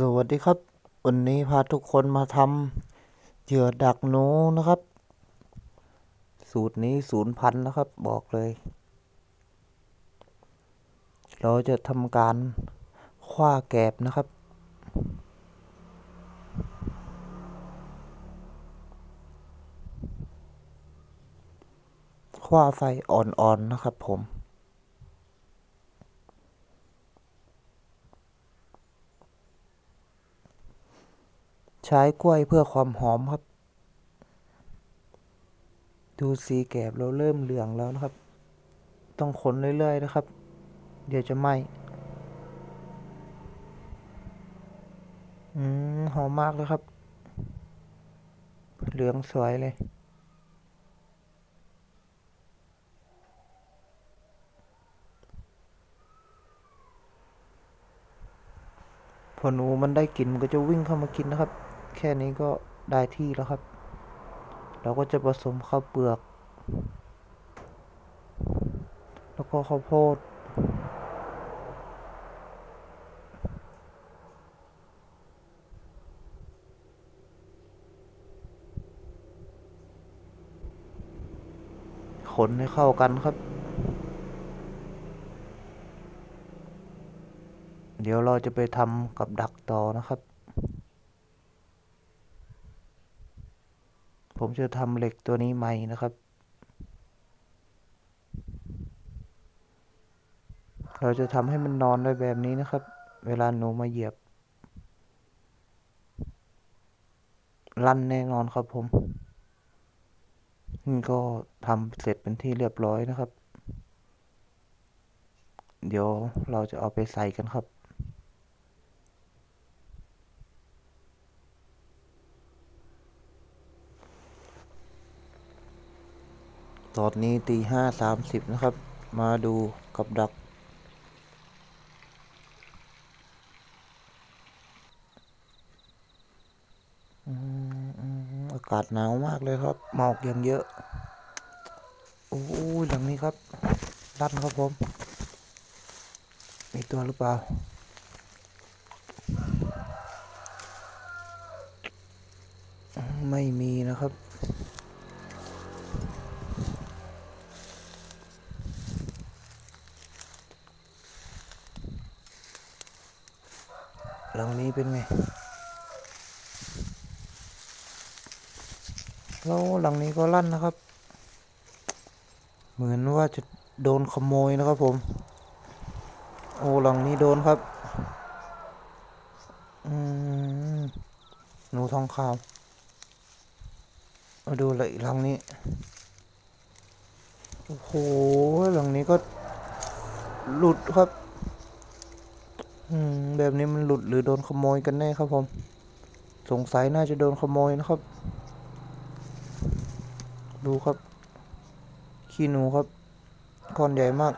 สวัสดีครับ วันนี้พาทุกคนมาทำเหยื่อดักหนูนะครับ สูตรนี้ศูนย์พันนะครับบอกเลย เราจะทำการคว้าแกบนะครับ คว้าไฟอ่อนๆนะครับผม ใช้กล้วยเพื่อความหอมครับ ดูสีแกบเราเริ่มเหลืองแล้วนะครับ ต้องคนเรื่อยๆนะครับ เดี๋ยวจะไหม้อืมหอมมากเลยครับ เหลืองสวยเลยพอหนูมันได้กลิ่นมันก็จะวิ่งเข้ามากินนะครับ แค่นี้ก็ได้ที่แล้วครับ เราก็จะผสมข้าวเปลือก แล้วก็ข้าวโพด คนให้เข้ากันครับ เดี๋ยวเราจะไปทำกับดักต่อนะครับ ผมจะทำเหล็กตัวนี้ใหม่นะครับ เราจะทำให้มันนอนไว้แบบนี้นะครับ เวลาหนูมาเหยียบ ลั่นแน่นอนครับผมนี่ก็ทำเสร็จเป็นที่เรียบร้อยนะครับ เดี๋ยวเราจะเอาไปใส่กันครับ ตอนนี้ตีห้าสามสิบนะครับ มาดูกับดัก อากาศหนาวมากเลยครับ หมอกย่างเยอะ โอ้ยหลังนี้ครับรัดครับผม มีตัวหรือเปล่าไม่มีนะครับ หลังนี้เป็นไง แล้วหลังนี้ก็ลั่นนะครับ เหมือนว่าจะโดนขโมยนะครับผม โอ้หลังนี้โดนครับ อืม หนูทองขาว มาดูเลยหลังนี้ โอ้โห หลังนี้ก็หลุดครับ แบบนี้มันหลุดหรือโดนขโมยกันแน่ครับผม สงสัยน่าจะโดนขโมยนะครับ ดูครับ ขี้หนูครับก้อนใหญ่มาก